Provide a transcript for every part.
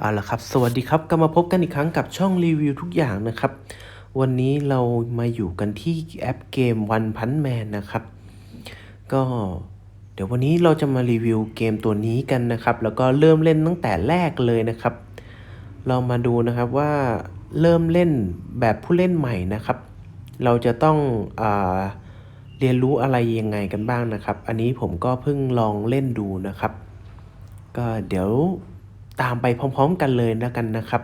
เอาละครับ สวัสดีครับก็มาพบกันอีกครั้งกับช่องรีวิวทุกอย่างนะครับ วันนี้เรามาอยู่กันที่แอปเกม One Punch Man นะครับ ก็เดี๋ยววันนี้เราจะมารีวิวเกมตัวนี้กันนะครับ แล้วก็เริ่มเล่นตั้งแต่แรกเลยนะครับ เรามาดูนะครับว่าเริ่มเล่นแบบผู้เล่นใหม่นะครับ เราจะต้องอเรียนรู้อะไรยังไงกันบ้างนะครับ อันนี้ผมก็เพิ่งลองเล่นดูนะครับ ก็เดี๋ยว ตามไปพร้อม ๆ กันเลยแล้วกันนะครับ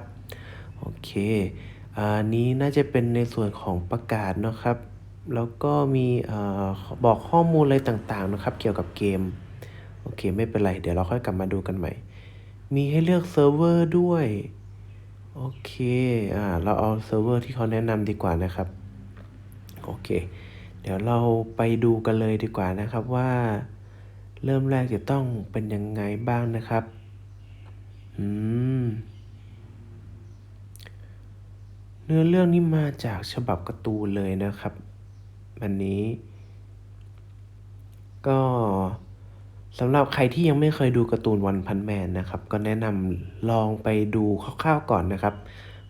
โอเค อันนี้น่าจะเป็นในส่วนของประกาศนะครับ แล้วก็มีอบอกข้อมูลอะไรต่างๆนะครับ เกี่ยวกับเกม โอเค ไม่เป็นไร เดี๋ยวเราค่อยกลับมาดูกันใหม่ มีให้เลือกเซิร์ฟเวอร์ด้วย โอเค อ่า เราเอาเซิร์ฟเวอร์ที่เขาแนะนำดีกว่านะครับ โอเค เดี๋ยวเราไปดูกันเลยดีกว่านะครับว่า เริ่มแรกจะต้องเป็นยังไงบ้างนะครับ อืม เนื้อเรื่องนี้มาจากฉบับการ์ตูนเลยนะครับอันนี้ ก็สำหรับใครที่ยังไม่เคยดูการ์ตูนวันพันแมนนะครับ ก็แนะนำลองไปดูคร่าวๆก่อนนะครับ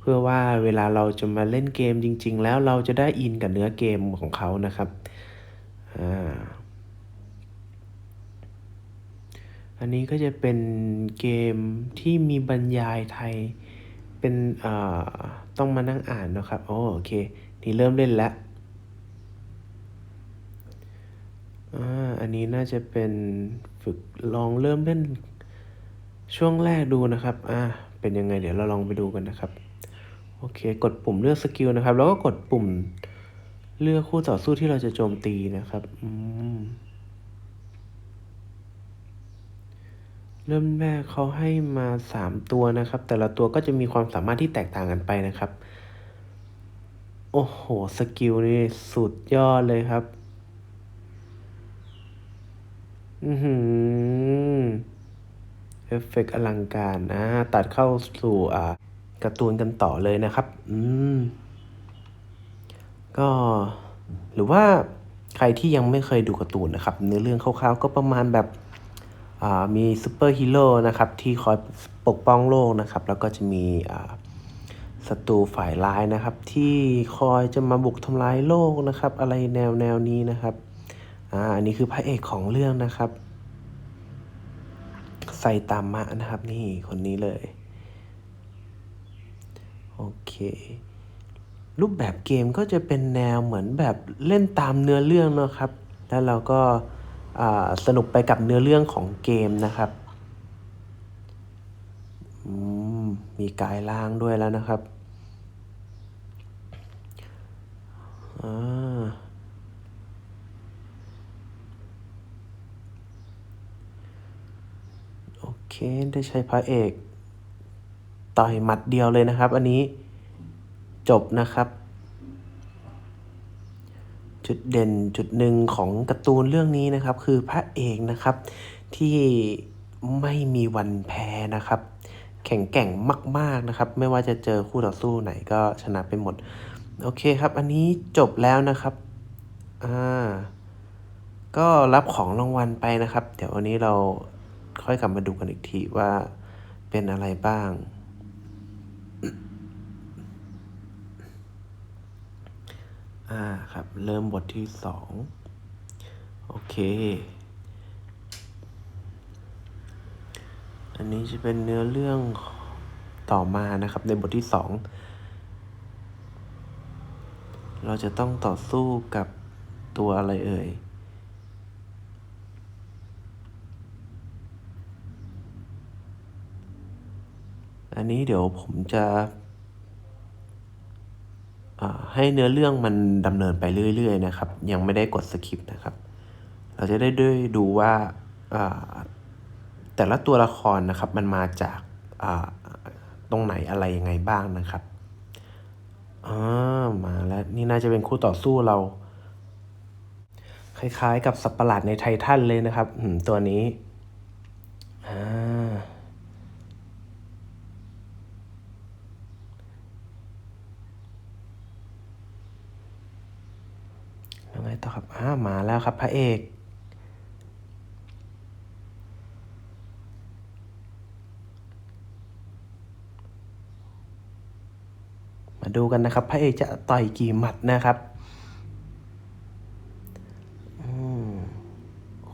เพื่อว่าเวลาเราจะมาเล่นเกมจริง ๆ แล้วเราจะได้อินกับเนื้อเกมของเขานะครับ อ่า อันนี้ก็จะเป็นเกมที่มีบรรยายไทย เป็นต้องมานั่งอ่านนะครับโอโอเค นี่เริ่มเล่นแล้วอันนี้น่าจะเป็นฝึกลองเริ่มเล่นช่วงแรกดูนะครับ อ่า เป็นยังไงเดี๋ยวเราลองไปดูกันนะครับ โอเค กดปุ่มเลือกสกิลนะครับ แล้วก็กดปุ่มเลือกคู่ต่อสู้ที่เราจะโจมตีนะครับ อืม เริ่มแรกเขาให้มาสามตัวนะครับ แต่ละตัวก็จะมีความสามารถที่แตกต่างกันไปนะครับ โอ้โห สกิลนี่สุดยอดเลยครับ อือหือเอฟเฟกต์อลังการอ่าตัดเข้าสู่อ่าการ์ตูนกันต่อเลยนะครับ อืม ก็หรือว่าใครที่ยังไม่เคยดูการ์ตูนนะครับ เนื้อเรื่องคร่าวๆก็ประมาณแบบ มีซูเปอร์ฮีโร่นะครับที่คอยปกป้องโลกนะครับแล้วก็จะมีศัตรูฝ่ายร้ายนะครับ ที่คอยจะมาบุกทำลายโลกนะครับ อะไรแนวแนวนี้นะครับอ่าอันนี้คือพระเอกของเรื่องนะครับไซตามะนะครับนี่คนนี้เลยโอเครูปแบบเกมก็จะเป็นแนวเหมือนแบบเล่นตามเนื้อเรื่องเนอะครับ แล้วเราก็ สนุกไปกับเนื้อเรื่องของเกมนะครับมมีกายล่างด้วยแล้วนะครับอโอเค ได้ใช้พระเอก ต่อยหมัดเดียวเลยนะครับ อันนี้จบนะครับ จุดเด่นจุดหนึ่งของการ์ตูนเรื่องนี้นะครับ คือพระเอกนะครับที่ไม่มีวันแพ้นะครับ แข็งแกร่งมาก ๆนะครับ ไม่ว่าจะเจอคู่ต่อสู้ไหนก็ชนะไปหมด โอเคครับ อันนี้จบแล้วนะครับอ่าก็รับของรางวัลไปนะครับ เดี๋ยววันนี้เราค่อยกลับมาดูกันอีกทีว่าเป็นอะไรบ้าง อ่าครับ เริ่มบทที่สองโอเค อันนี้จะเป็นเนื้อเรื่องต่อมานะครับในบทที่สองเราจะต้องต่อสู้กับตัวอะไรเอ่ยอันนี้เดี๋ยวผมจะ ให้เนื้อเรื่องมันดำเนินไปเรื่อยๆนะครับ ยังไม่ได้กดสคริปต์นะครับ เราจะได้ด้วยดูว่าแต่ละตัวละครนะครับมันมาจากตรงไหนอะไรยังไงบ้างนะครับอ่ามาแล้วนี่น่าจะเป็นคู่ต่อสู้เรา คล้ายๆ กับสัตว์ประหลาดในไททันเลยนะครับตัวนี้อ่า ยังไง ต่อครับอ่ามาแล้วครับพระเอกมาดูกันนะครับ พระเอกจะต่อยกี่หมัดนะครับ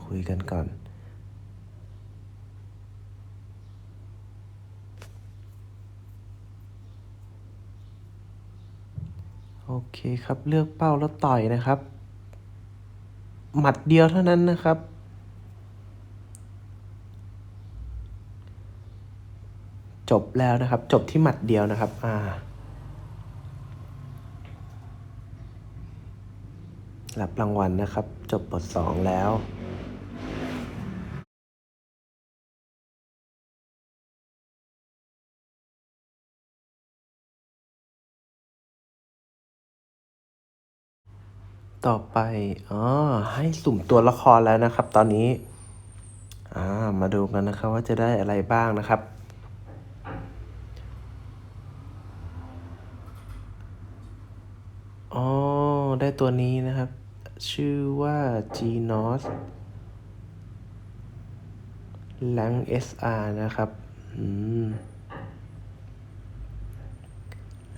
คุยกันก่อน โอเคครับเลือกเป้าแล้วต่อยนะครับ หมัดเดียวเท่านั้นนะครับ จบแล้วนะครับ จบที่หมัดเดียวนะครับ อ่า รับรางวัลนะครับ จบบทสองแล้ว ต่อไปอ๋อให้สุ่มตัวละครแล้วนะครับ ตอนนี้อ่ามาดูกันนะครับว่าจะได้อะไรบ้างนะครับ อ๋อ ได้ตัวนี้นะครับ ชื่อว่า G n o s แลง SR นะครับอืม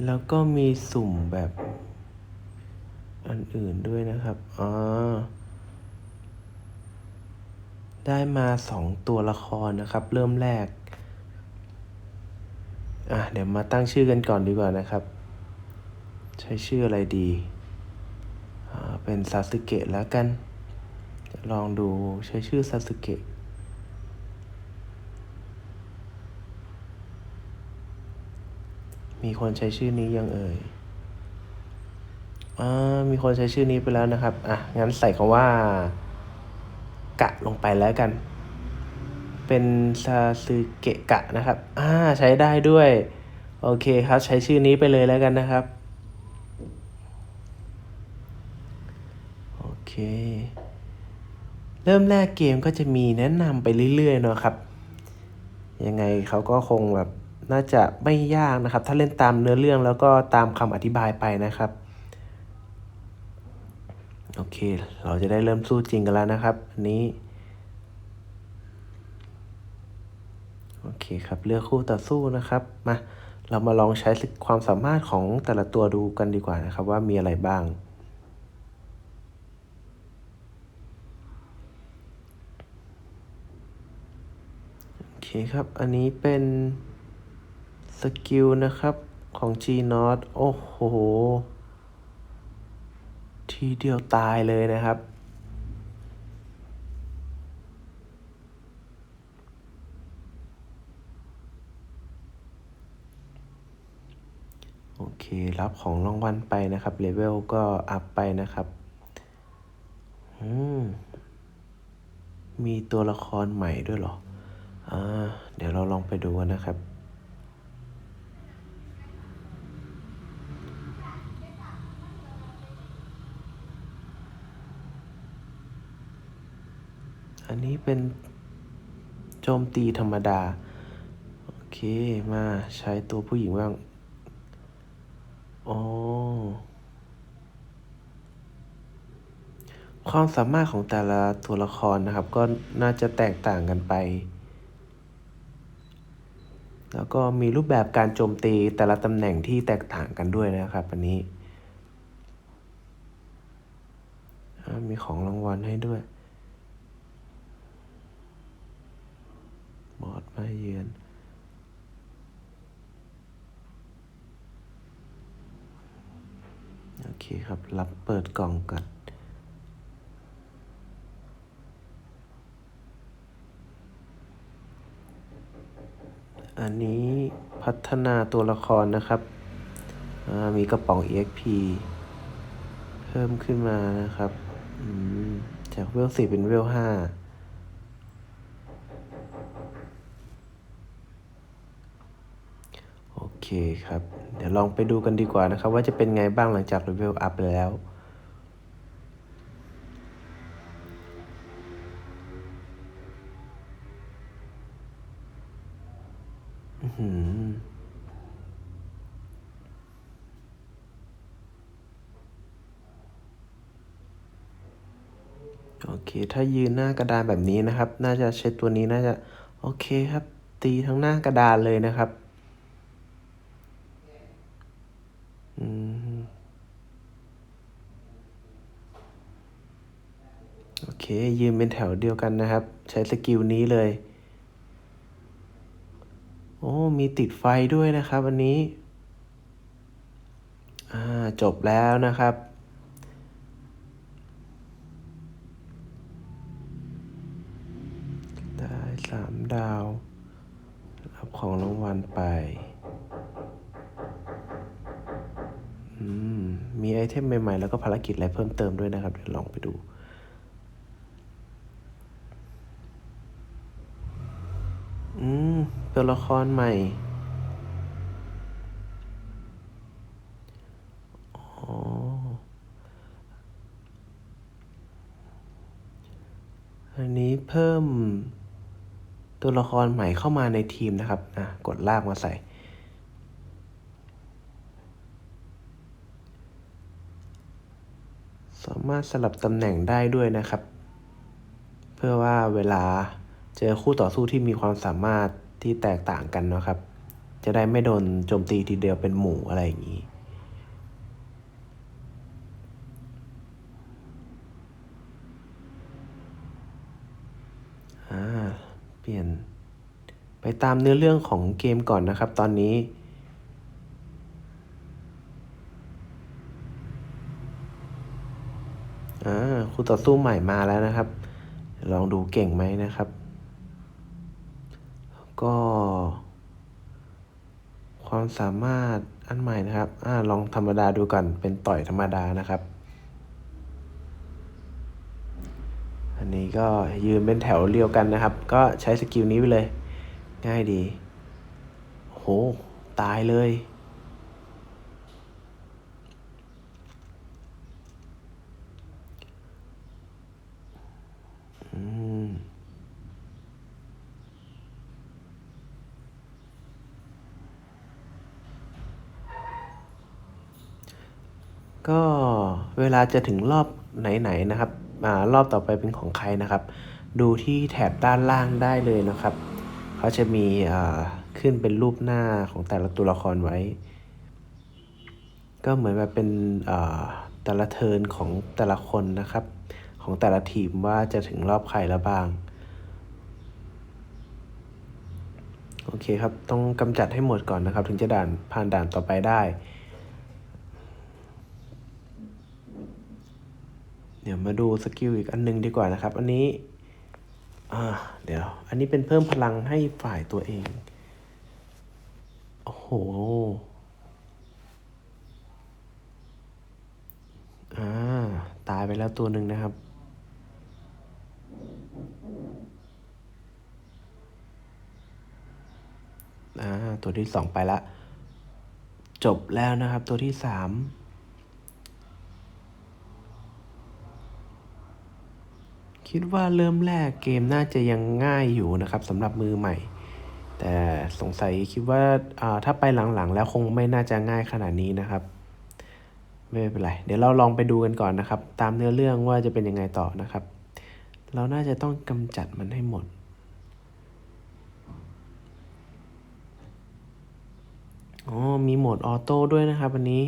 แล้วก็มีสุ่มแบบ อันอื่นด้วยนะครับอ๋อได้มาสองตัวละครนะครับ เริ่มแรก อะ เดี๋ยวมาตั้งชื่อกันก่อนดีกว่านะครับ ใช้ชื่ออะไรดี อ่า เป็นซาสึเกะแล้วกัน ลองดูใช้ชื่อซาสึเกะมีคนใช้ชื่อนี้ยังเอ่ย อ่ามีคนใช้ชื่อนี้ไปแล้วนะครับ อะ งั้นใส่คำว่า กะลงไปแล้วกัน เป็นซาสึเกะกะนะครับ อ่า ใช้ได้ด้วย โอเคครับ ใช้ชื่อนี้ไปเลยแล้วกันนะครับ โอเค เริ่มแรกเกมก็จะมีแนะนำไปเรื่อยๆเนาะครับ ยังไงเขาก็คงแบบน่าจะไม่ยากนะครับ ถ้าเล่นตามเนื้อเรื่องแล้วก็ตามคำอธิบายไปนะครับ โอเค เราจะได้เริ่มสู้จริงกันแล้วนะครับ อันนี้ โอเคครับ เลือกคู่ต่อสู้นะครับ มา เรามาลองใช้ความสามารถของแต่ละตัวดูกันดีกว่านะครับ ว่ามีอะไรบ้าง โอเคครับ อันนี้เป็นสกิลนะครับของ G n o t โอ้โห ทีเดียวตายเลยนะครับ โอเครับของรางวัลไปนะครับเลเวลก็อัพไปนะครับอืมมีตัวละครใหม่ด้วยเหรอ อ่า เดี๋ยวเราลองไปดูกันนะครับ อั นนี้เป็นโจมตีธรรมดา โอเค มาใช้ตัวผู้หญิงบ้างอ๋อความสามารถของแต่ละตัวละครนะครับ ก็น่าจะแตกต่างกันไป แล้วก็มีรูปแบบการโจมตีแต่ละตำแหน่งที่แตกต่างกันด้วยนะครับ อันนี้ มีของรางวัลให้ด้วย บอสมาเยือนโอเคครับ รับเปิดกล่องก่อนอันนี้พัฒนาตัวละครนะครับ มีกระป๋อง EXP เพิ่มขึ้นมานะครับ จากเวลสี่เป็นเวลห้า โอเคครับ เดี๋ยวลองไปดูกันดีกว่านะครับ ว่าจะเป็นไงบ้างหลังจากเลเวลอัพแล้วโอเค ถ้ายืนหน้ากระดานแบบนี้นะครับ น่าจะใช้ตัวนี้น่าจะ โอเคครับ ตีทั้งหน้ากระดานเลยนะครับ โอเค ยืนเป็นแถวเดียวกันนะครับ ใช้สกิลนี้เลย โอ้ มีติดไฟด้วยนะครับอันนี้ อ่า จบแล้วนะครับได้สามดาว รับของรางวัลไปอืมมีไอเทมใหม่ ๆ แล้วก็ภารกิจอะไรเพิ่มเติมด้วยนะครับ เดี๋ยวลองไปดู อืม ตัวละครใหม่อ๋ออันนี้เพิ่มตัวละครใหม่เข้ามาในทีมนะครับอะกดลากมาใส่ สามารถสลับตำแหน่งได้ด้วยนะครับ เพื่อว่าเวลาเจอคู่ต่อสู้ที่มีความสามารถ ที่แตกต่างกันนะครับ จะได้ไม่โดนโจมตีทีเดียวเป็นหมู่อะไรอย่างนี้อ่าเปลี่ยนไปตามเนื้อเรื่องของเกมก่อนนะครับ ตอนนี้อ่าคู่ต่อสู้ใหม่มาแล้วนะครับ ลองดูเก่งไหมนะครับ ก็ ความสามารถอันใหม่นะครับอ่าลองธรรมดาดูก่อน เป็นต่อยธรรมดานะครับ อันนี้ก็ยืนเป็นแถวเรียวกันนะครับ ก็ใช้สกิลนี้ไปเลย ง่ายดี โห ตายเลยอืม ก็เวลาจะถึงรอบไหนๆนะครับอ่ารอบต่อไปเป็นของใครนะครับ ดูที่แถบด้านล่างได้เลยนะครับเขาจะมีอ่าขึ้นเป็นรูปหน้าของแต่ละตัวละครไว้ ก็เหมือนแบบเป็นอ่าแต่ละเทิร์นของแต่ละคนนะครับ ของแต่ละทีมว่าจะถึงรอบใครแล้วบ้างโอเคครับ ต้องกำจัดให้หมดก่อนนะครับ ถึงจะด่านผ่านด่านต่อไปได้ เดี๋ยวมาดูสกิลอีกอันหนึงดีกว่านะครับ อันนี้อ่าเดี๋ยว อันนี้เป็นเพิ่มพลังให้ฝ่ายตัวเอง โอ้โหอ่าตายไปแล้วตัวหนึ่งนะครับอ่าตัวที่สองไปละ จบแล้วนะครับตัวที่สาม คิดว่าเริ่มแรกเกมน่าจะยังง่ายอยู่นะครับสำหรับมือใหม่ แต่สงสัยคิดว่าอ่าถ้าไปหลังๆ แล้วคงไม่น่าจะง่ายขนาดนี้นะครับ ไม่เป็นไร เดี๋ยวเราลองไปดูกันก่อนนะครับ ตามเนื้อเรื่องว่าจะเป็นยังไงต่อนะครับ เราน่าจะต้องกำจัดมันให้หมด อ๋อ มีโหมดออโต้ด้วยนะครับอันนี้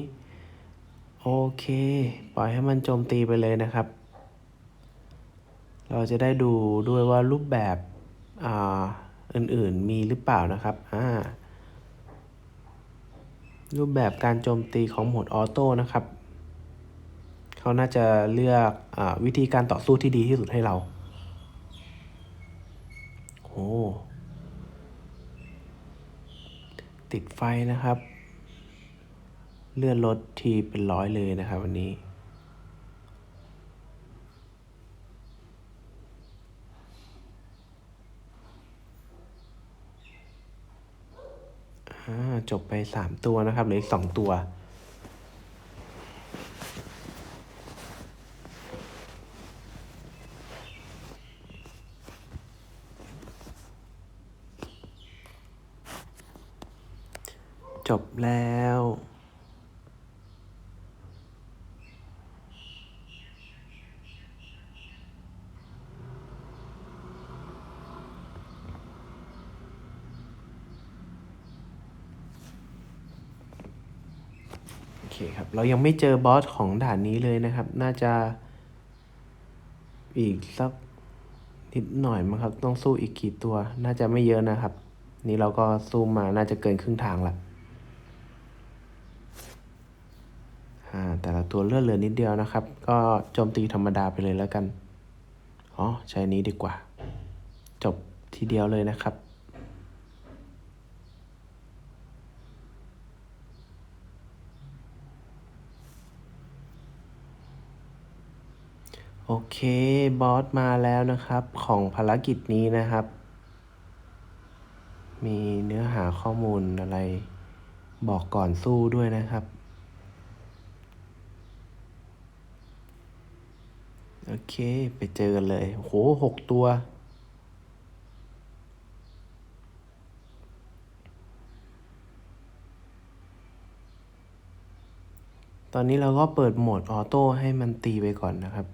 โอเค ปล่อยให้มันโจมตีไปเลยนะครับ เราจะได้ดูด้วยว่ารูปแบบอ,อื่นๆมีหรือเปล่านะครับรูปแบบการโจมตีของโหมดออโต้นะครับเขาน่าจะเลือกอวิธีการต่อสู้ที่ดีที่สุดให้เราโอ้ติดไฟนะครับ เลื่อนรถทีเป็นร้อยเลยนะครับวันนี้ จบไปสามตัวนะครับเหลืออีกสองตัว จบแล้ว โอ เรายังไม่เจอบอสของด่านนี้เลยนะครับ น่าจะ อีกสักนิดหน่อยมั้งครับ ต้องสู้อีกกี่ตัว น่าจะไม่เยอะนะครับ นี่เราก็สู้มาน่าจะเกินครึ่งทางละแต่ละตัวเลือดเหลือนิดเดียวนะครับ ก็โจมตีธรรมดาไปเลยแล้วกัน อ๋อ ใช้นี้ดีกว่า จบทีเดียวเลยนะครับ โอเค บอสมาแล้วนะครับ ของภารกิจนี้นะครับ มีเนื้อหาข้อมูลอะไร บอกก่อนสู้ด้วยนะครับ โอเค ไปเจอกันเลยโอ้โหหกตัว ตอนนี้เราก็เปิดโหมดออโต้ให้มันตีไปก่อนนะครับ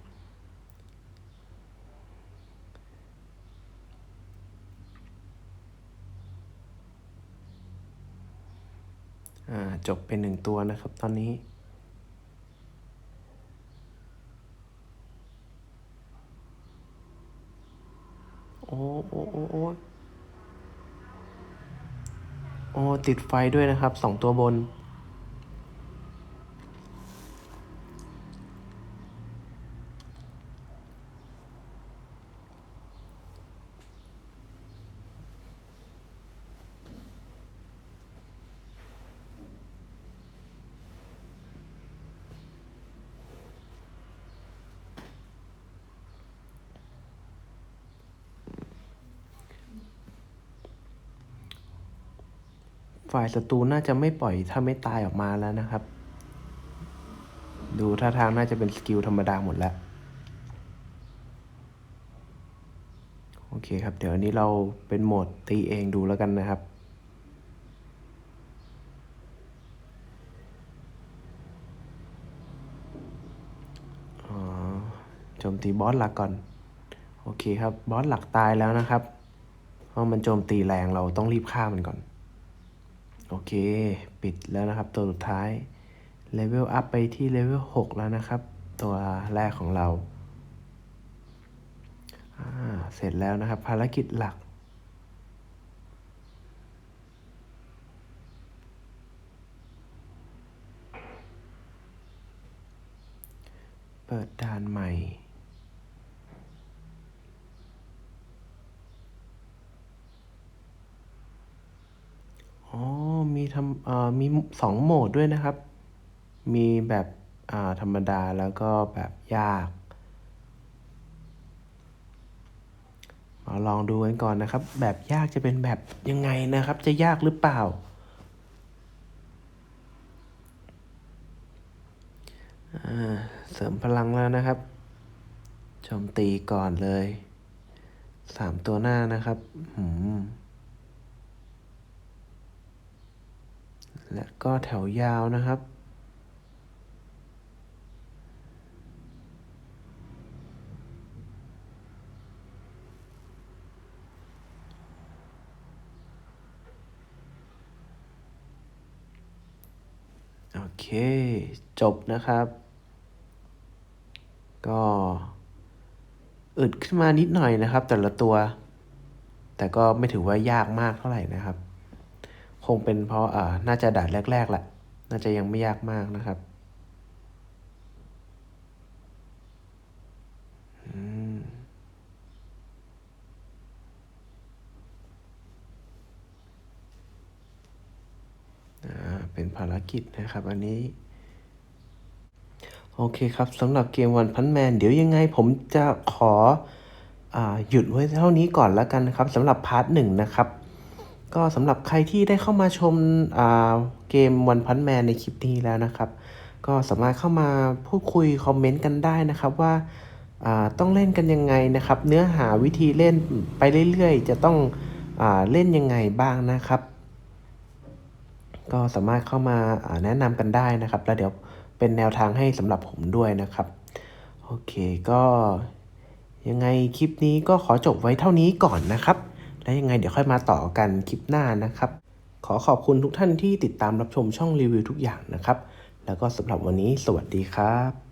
จบเป็นหนึ่งตัวนะครับตอนนี้ โอ้โอ้โอ้โอ้โอ้ติดไฟด้วยนะครับสองตัวบน ฝ่ายศัตรูน่าจะไม่ปล่อยถ้าไม่ตายออกมาแล้วนะครับ ดูท่าทางน่าจะเป็นสกิลธรรมดาหมดแล้ว โอเคครับ เดี๋ยวอันนี้เราเป็นโหมดตีเองดูแล้วกันนะครับอโจมตีบอสหลักก่อน โอเคครับ บอสหลักตายแล้วนะครับ เพราะมันโจมตีแรงเราต้องรีบฆ่ามันก่อน โอเค ปิดแล้วนะครับ ตัวสุดท้าย เลเวลอัพไปที่เลเวล6แล้วนะครับ ตัวแรกของเราอ่าเสร็จแล้วนะครับ ภารกิจหลัก เปิดด่านใหม่ อ๋อ มีทำเอ่อมีสองโหมดด้วยนะครับ มีแบบอ่าธรรมดาแล้วก็แบบยากมาลองดูกันก่อนนะครับ แบบยากจะเป็นแบบยังไงนะครับ จะยากหรือเปล่าเสริมพลังแล้วนะครับโจมตีก่อนเลย สามตัวหน้านะครับ หืม และก็แถวยาวนะครับ โอเค จบนะครับ ก็อึดขึ้นมานิดหน่อยนะครับ แต่ละตัว แต่ก็ไม่ถือว่ายากมากเท่าไหร่นะครับ งเป็นเพราะอ่าน่าจะด่านแรกๆแหละน่าจะยังไม่ยากมากนะครับอือเป็นภารกิจนะครับ อันนี้ โอเคครับสำหรับเกมวันพันแมน เดี๋ยวยังไงผมจะขออาหยุดไว้เท่านี้ก่อนแล้วกันนะครับสำหรับพาร์ทหนึ่งนะครับ ก็สำหรับใครที่ได้เข้ามาชมเกมวันพันแมนในคลิปนี้แล้วนะครับ ก็สามารถเข้ามาพูดคุยคอมเมนต์กันได้นะครับว่าต้องเล่นกันยังไงนะครับ เนื้อหาวิธีเล่นไปเรื่อยๆ จะต้องอเล่นยังไงบ้างนะครับ ก็สามารถเข้ามาแนะนำกันได้นะครับ แล้วเดี๋ยวเป็นแนวทางให้สำหรับผมด้วยนะครับ โอเคก็ยังไงคลิปนี้ก็ขอจบไว้เท่านี้ก่อนนะครับ แล้วยังไงเดี๋ยวค่อยมาต่อกันคลิปหน้านะครับ ขอขอบคุณทุกท่านที่ติดตามรับชมช่องรีวิวทุกอย่างนะครับ แล้วก็สำหรับวันนี้สวัสดีครับ